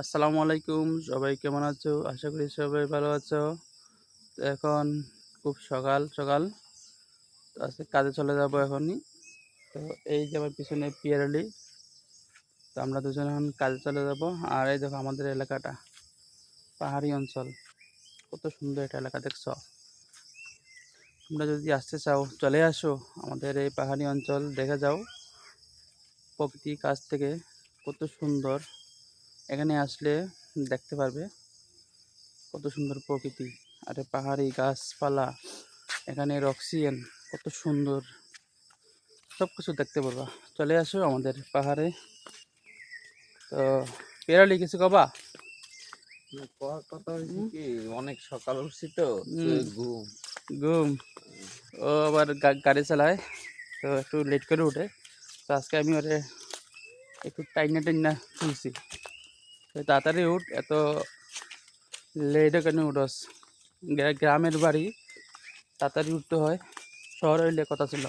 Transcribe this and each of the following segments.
আসসালামু আলাইকুম। সবাই কেমন আছো? আশা করি সবাই ভালো আছো। এখন খুব সকাল সকাল। তো আজকে কাজে চলে যাব এখনই। তো এই যে আমার পিছনে পিয়ারলি। তো আমরা দুজন এখন কাজে চলে যাব। আর এই দেখো আমাদের এলাকাটা। পাহাড়ি অঞ্চল। কত সুন্দর একটা এলাকা, দেখছ? তোমরা যদি আসতে চাও, চলে আসো। আমাদের এই পাহাড়ি অঞ্চল, দেখে যাও। প্রকৃতির কাছ থেকে কত সুন্দর। এখানে আসলে দেখতে পারবে কত সুন্দর প্রকৃতি। আর পাহাড়ি গাছপালা এখানের অক্সিজেন কত সুন্দর। সব কিছু দেখতে পারবা। চলে আসো আমাদের পাহাড়ে। তো পেরালি কিছু কবা? কথা হয়েছে কি? অনেক সকাল উঠছি তো ঘুম। ঘুম। ও আবার গাড়ি চালায় তো একটু লেট করে উঠে। তো আজকে আমি ওরে একটু টাইনা টাইনা তুলছি তাড়াতাড়ি উঠ এত লেটে কেন উঠস? গ্রামের বাড়ি তাড়াতাড়ি উঠতে হয়। শহরে হইলে কথা ছিল।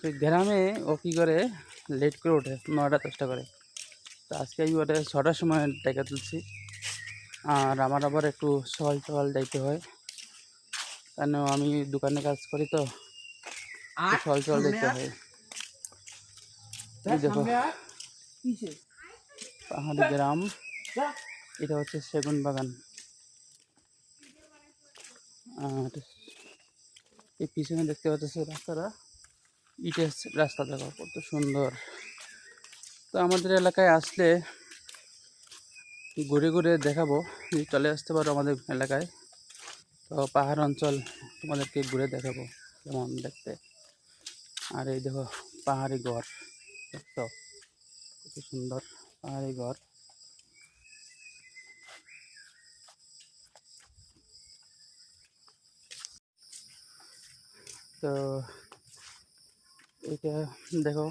তো গ্রামে ও কী করে? লেট করে ওঠে নয়টা দশটা করে। তো আজকে আমি ওটা ছটার সময় ডেকে তুলছি। আর আমার আবার একটু সকাল সকাল যাইতে হয়। কেন আমি দোকানে কাজ করি তো সকাল সকাল যেতে হয়। দেখো পাহাড়ি গ্রাম। এটা হচ্ছে সেগুন বাগান। আর এই পিছনে দেখতে পাচ্ছি রাস্তাটা। ইটের রাস্তা দেখো, কত সুন্দর। তো আমাদের এলাকায় আসলে ঘুরে ঘুরে দেখাবো চলে আসতে পারো আমাদের এলাকায়। তো পাহাড় অঞ্চল তোমাদেরকে ঘুরে দেখাবো কেমন দেখতে। আর এই দেখো, পাহাড়ি ঘর দেখছ? কত সুন্দর পাহাড়ি ঘর তো এটা দেখো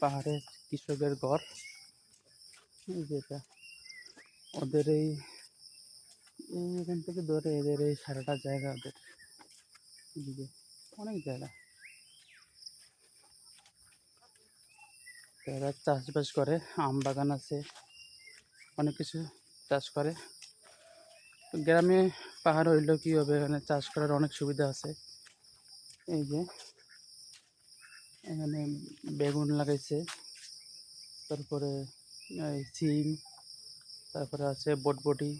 পাহাড়ের কৃষকের ঘর। যেটা ওদের এই এখান থেকে ধরে এদের এই সারাটা জায়গা ওদের। অনেক জায়গা। এরা চাষবাস করে, আম বাগান আছে, অনেক কিছু চাষ করে। গ্রামে পাহাড় হইলেও কী হবে? এখানে চাষ করার অনেক সুবিধা আছে। এই যে, এখানে বেগুন লাগাইছে। তারপরে, এই সিম, তারপরে আছে বটবটি,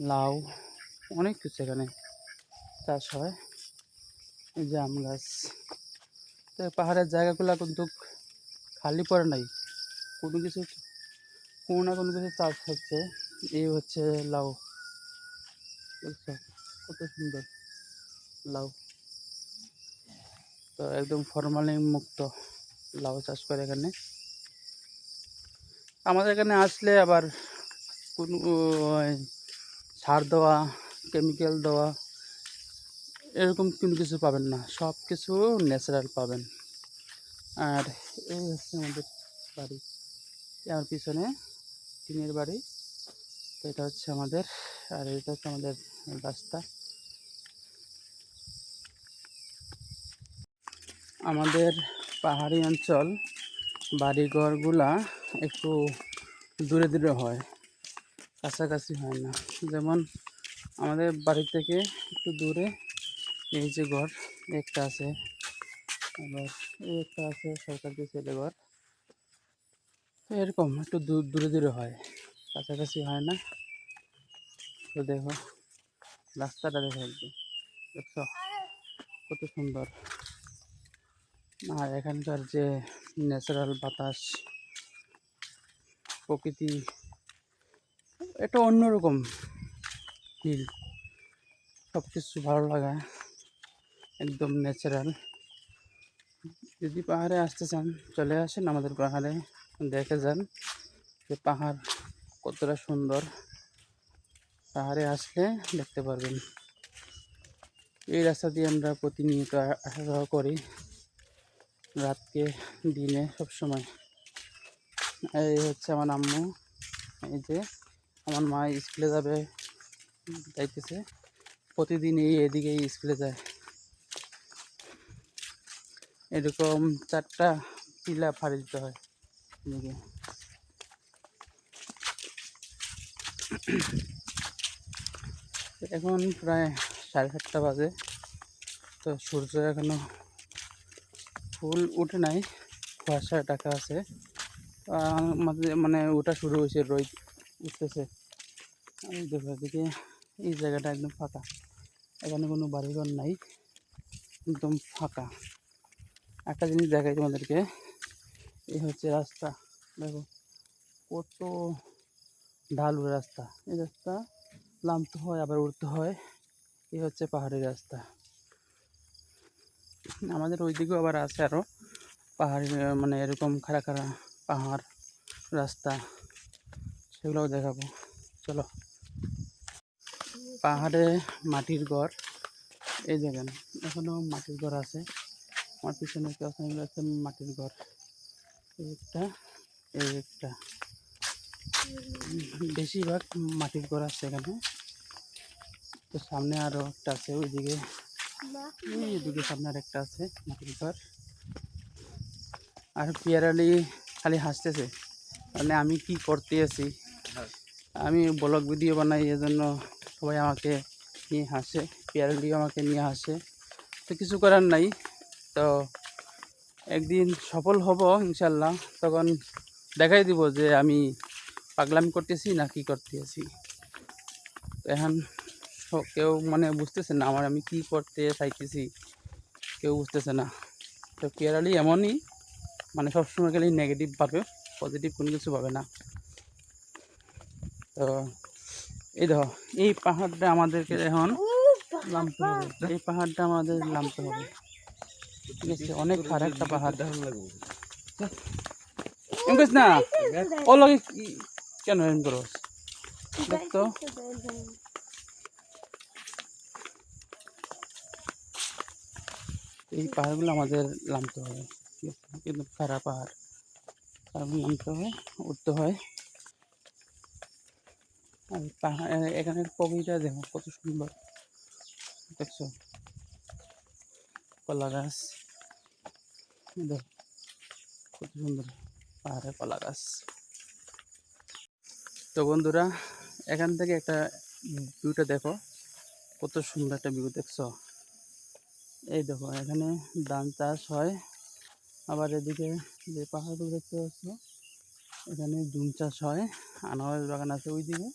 লাউ, অনেক কিছু এখানে চাষ হয়। এই যে আম গাছ। তো পাহাড়ের জায়গাগুলো কিন্তু খালি পড়ে নাই। কোনো কিছু, কোনো না কোনো কিছু চাষ হচ্ছে। এই হচ্ছে লাউ। কত সুন্দর লাউ। তো একদম ফরমালিন মুক্ত লাউ চাষ করে এখানে। আমাদের এখানে আসলে আবার কোনো সার দেওয়া কেমিক্যাল দেওয়া, এরকম কোনো কিছু পাবেন না। সব কিছু ন্যাচারাল পাবেন। আর এই হচ্ছে আমাদের বাড়ি। আমার পিছনে টিনের বাড়ি। এটা হচ্ছে আমাদের, আর এটা হচ্ছে আমাদের রাস্তা। আমাদের পাহাড়ি অঞ্চল, বাড়িঘরগুলা একটু দূরে দূরে হয়, কাছাকাছি হয় না। যেমন আমাদের বাড়ি থেকে একটু দূরে এই যে ঘর, একটা আছে, আবার এই একটা আছে সরকার সরকারি ছেলে ঘর। এরকম একটু দূর দূরে দূরে হয়, কাছাকাছি হয় না। তো দেখো, রাস্তাটা দেখো একদম। দেখছ? কত সুন্দর। আর এখানকার যে ন্যাচারাল বাতাস, প্রকৃতি, এটা অন্যরকম ফিল সব কিছু ভালো লাগা, একদম ন্যাচারাল যদি পাহাড়ে আসতে চান, চলে আসেন আমাদের পাহাড়ে, দেখে যান যে পাহাড় কতটা সুন্দর। পাহাড়ে আসলে দেখতে পারবেন। এই রাস্তা দিয়ে আমরা প্রতিনিয়ত আসা যাওয়া করি। রাতকে, দিনে সব সময় এই হচ্ছে আমার আম্মু। এই যে আমার মা স্কুলে যাবে, যাইতেছে। প্রতিদিন এই এদিকেই স্কুলে যায়। এরকম চারটা পিলা ফাড়ি দিতে হয় এদিকে। এখন প্রায় সাড়ে সাতটা বাজে। তো সূর্য এখনও ফুল উঠে নাই কুয়াশা টাকা আছে। মানে ওটা শুরু হয়েছে রোদ উঠতেছে। দেখো এই জায়গাটা একদম ফাঁকা। এখানে কোনো বাড়িঘর নাই, একদম ফাঁকা। একটা জিনিস দেখাই তোমাদেরকে, এই হচ্ছে রাস্তা। দেখো, কত ঢালু রাস্তা। এই রাস্তা নামতে হয়, আবার উঠতে হয়। এই হচ্ছে পাহাড়ি রাস্তা। আমাদের ওইদিকেও আবার আছে আরও পাহাড়ি মানে এরকম খাড়া খাড়া পাহাড়, রাস্তা, সেগুলোও দেখাবো। চলো। পাহাড়ে মাটির ঘর এই দেখেন, এখনও মাটির ঘর আছে। আমার পিছনে একটা আছে মাটির ঘর এই একটা এই একটা। বেশিরভাগ মাটির ঘর আছে এখানে। তো সামনে আরও একটা আছে, ওইদিকে। সামনে আর একটা আছে মাটির ঘর। আর পিয়ারালি খালি হাসতেছে। মানে আমি কি করতে আছি? আমি ব্লগ ভিডিও বানাই এজন্য সবাই আমাকে নিয়ে হাসে পিয়ারালি আমাকে নিয়ে হাসে। তো কিছু করার নাই। তো একদিন সফল হব ইনশাল্লাহ। তখন দেখাই দিব যে আমি পাগলামি করতেছি না কি করতেছি এখন কেউ মানে বুঝতেছে না আমার আমি কি করতে চাইতেছি। কেউ বুঝতেছে না। তো পিয়ারালি এমনই মানে সবসময় গেলেই নেগেটিভ পাবে পজিটিভ কোনো কিছু পাবে না। তো এই দেখো, এই পাহাড়টা আমাদেরকে এখন নামতে হবে। এই পাহাড়টা আমাদের নামতে হবে। ঠিক আছে, অনেক খারাপ একটা পাহাড়। দারুণ লাগবে না ও লগে কেন এম করো? দেখ এই পাহাড়গুলো আমাদের নামতে হবে। কিন্তু খারাপ পাহাড়। পাহাড়গুলো নামতে হয় উঠতে হয়। আর পাহাড় এখানের প্রকৃতিটা দেখো, কত সুন্দর। দেখছ? কলা গাছ। কত সুন্দর পাহাড়ে কলা গাছ। তো বন্ধুরা, এখান থেকে একটা ভিউটা দেখো। কত সুন্দর একটা ভিউ দেখছ? এই দেখো, এখানে ধান চাষ হয়। আবার এদিকে যে পাহাড়গুলো দেখতে পাচ্ছ, এখানে জুম চাষ হয়। আনারস বাগান আছে ওইদিকে,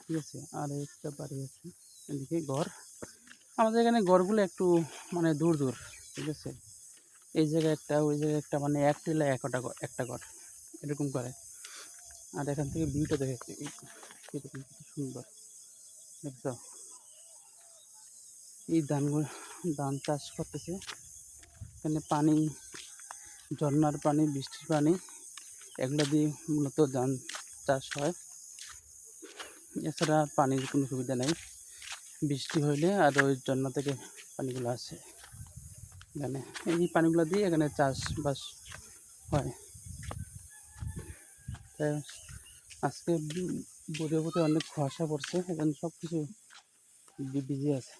ঠিক আছে? আর একটা বাড়ি আছে, এদিকে ঘর। আমাদের এখানে ঘরগুলো একটু মানে দূর দূর, ঠিক আছে? এই জায়গায় একটা, ওই জায়গায় একটা মানে এক টিলা একটা একটা ঘর, এরকম করে। আর এখান থেকে ভিউটা দেখে কীরকম সুন্দর, দেখছ? এই ধানগুলো ধান চাষ করতেছে। এখানে পানি, ঝর্ণার পানি, বৃষ্টির পানি, এগুলো দিয়ে মূলত ধান চাষ হয়। এছাড়া পানির কোনো সুবিধা নেই। বৃষ্টি হইলে আর ওই ঝর্ণা থেকে পানিগুলো আসে। এখানে এই পানিগুলো দিয়ে এখানে চাষবাস হয়। আজকে বোধে বোধে অনেক কুয়াশা পড়ছে, এখানে সব কিছু ভিজে আছে।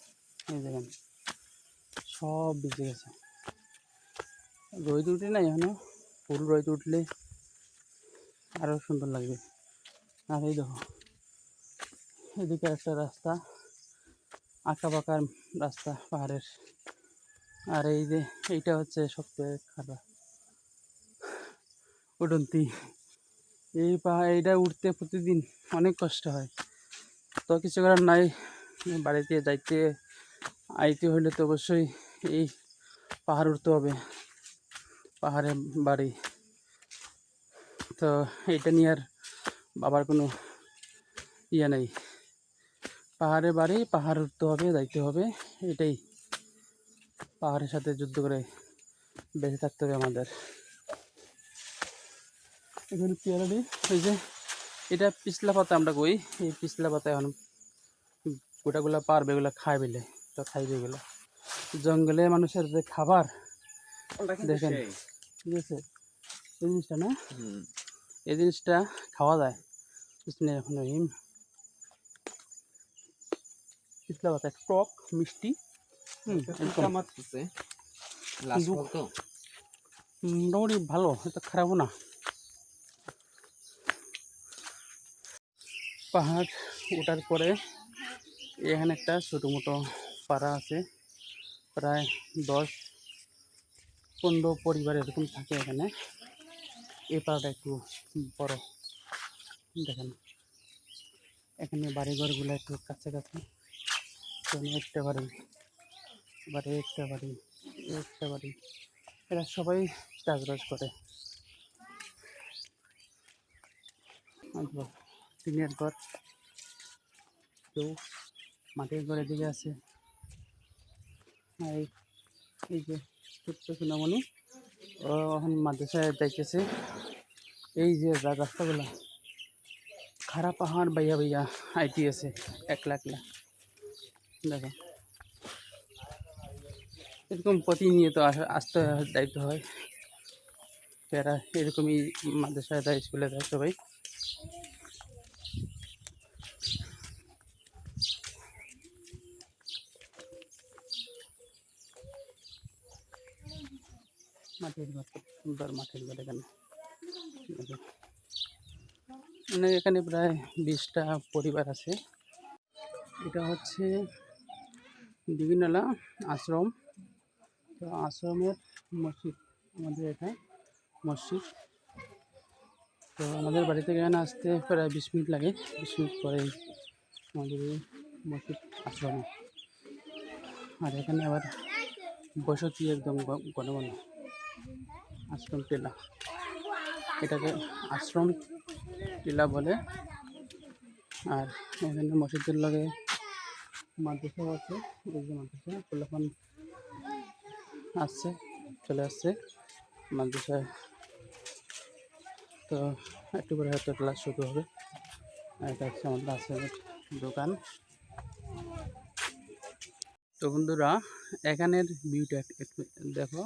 এই দেখেন, সব ভিজে গেছে। রোদ উঠে নাই এখনও? ফুল রোদ উঠলে আরও সুন্দর লাগবে। আর এই দেখো, এদিকে একটা রাস্তা আঁকা বাঁকা রাস্তা, পাহাড়ের। আর এই যে, এইটা হচ্ছে সবচেয়ে খারাপ উঠন্তি। এই পাহাড় এইটা উঠতে প্রতিদিন অনেক কষ্ট হয়। তো কিছু করার নাই, বাড়িতে যাইতে আইতে হইলে তো অবশ্যই এই পাহাড় উঠতে হবে, পাহাড়ে বাড়ি। তো এটা নিয়ে আর বাবার কোনো ইয়ে নেই। পাহাড়ে বাড়ি, পাহাড় উঠতে হবে, যাইতে হবে, এটাই। পাহাড়ের সাথে যুদ্ধ করে বেঁচে থাকতে হবে আমাদের। এখানে পেয়ারালি এই যে, এটা পিছলা পাতা আমরা কই? এই পিছলা পাতা এখন গোটাগুলা পারবে, এগুলো খায় বেলে। তো খাইবে এগুলো জঙ্গলে মানুষের যে খাবার দেখেন। ঠিক আছে? এই জিনিসটা না? এই জিনিসটা খাওয়া যায়। রহমানির রহিম পিছলা পাতা টক মিষ্টি। তো? মোটামুটি ভালো এটা খারাপও না। পাহাড় ওঠার পরে এখানে একটা ছোটো মোটো পাড়া আছে। প্রায় দশ পনেরো পরিবার এরকম থাকে এখানে। এই পাড়াটা একটু বড়। দেখেন। এখানে বাড়িঘরগুলো একটু কাছাকাছি। একটা বাড়ি বাড়ি, একটা বাড়ি একটা বাড়ি। এরা সবাই চাষবাস করে। অল্প টিনের ঘর। কেউ মাটির ঘরের দিকে আছে। এই- এই যে ছোট্ট সোনামণি। ও এখন মাদ্রাসায় যাইতেছে। এই যে রাস্তাগুলা খারাপ পাহাড় বাইয়া বাইয়া আইটি আছে, একলা একলা। দেখো। এরকম প্রতিনিয়ত আসা- আসতে দায়িত্ব হয়। এরা এরকমই মাদ্রাসায় দেয় স্কুলে দেয় সবাই। মাটির ঘর সুন্দর এখানে। মানে এখানে প্রায় বিশটা পরিবার আছে। এটা হচ্ছে দিঘিনালা আশ্রম। তো আশ্রমের মসজিদ, আমাদের এটা মসজিদ। তো আমাদের বাড়ি থেকে এখানে আসতে প্রায় বিশ মিনিট লাগে। বিশ মিনিট পরে আমাদের মসজিদ আশ্রমে। আর এখানে আবার বসতি একদম ঘন আশ্রম টিলা এটাকে আশ্রম টিলা বলে। আর এখানে মসজিদের লগে মাদ্রাসাও আছে। মাদ্রাসা, পোলাপান আসছে, চলে আসছে মাদ্রাসায়। তো একটু করে হয়তো ক্লাস শুরু হবে। এটা হচ্ছে আমাদের আশ্রমের দোকান। তো বন্ধুরা, এখানের ভিউটা একটু দেখো।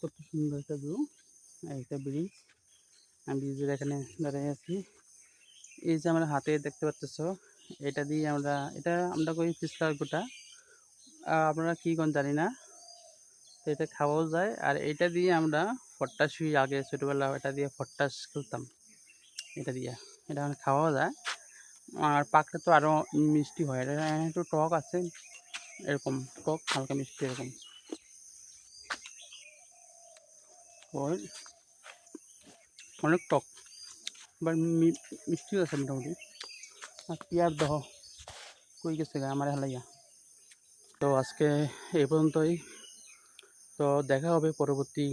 কত সুন্দর একটা ভিউ একটা ব্রিজ আমি ব্রিজের এখানে দাঁড়িয়ে আছি। এই যে আমরা হাতে দেখতে পাচ্ছ এটা দিয়ে আমরা, এটা আমরা কই পিছলার গোটা। আপনারা কী কোন জানি না, তো এটা খাওয়াও যায়। আর এটা দিয়ে আমরা ফট্টাস আগে ছোটোবেলা, এটা দিয়ে ফট্টাস খেলতাম। এটা দিয়ে, এটা মানে খাওয়াও যায়। আর পাকটা তো আরও মিষ্টি হয়। এটা একটু টক আছে, এরকম টক, হালকা মিষ্টি এরকম ওই অনেক টক। এবার মিষ্টিও আছে মোটামুটি। আর পিয়ার দহ। কই গেছে গা আমার হেলাইয়া তো আজকে এই পর্যন্তই। তো দেখা হবে পরবর্তী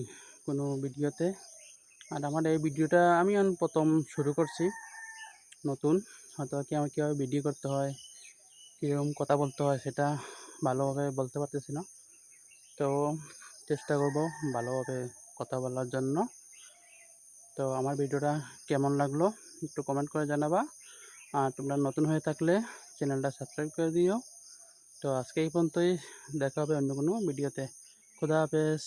কোনো ভিডিওতে। আর আমার এই ভিডিওটা আমি প্রথম শুরু করছি। নতুন। হয়তো কি আমার কীভাবে ভিডিও করতে হয়, কীরকম কথা বলতে হয় সেটা ভালোভাবে বলতে পারতেছি না। তো চেষ্টা করব ভালোভাবে কথা বলার জন্য। তো আমার ভিডিওটা কেমন লাগল একটু কমেন্ট করে জানাবা। আর তোমরা নতুন হয়ে থাকলে চ্যানেলটা সাবস্ক্রাইব করে দিও। তো আজকে এই পর্যন্তই, দেখা হবে অন্য কোনো ভিডিওতে। খুদা হাফেজ।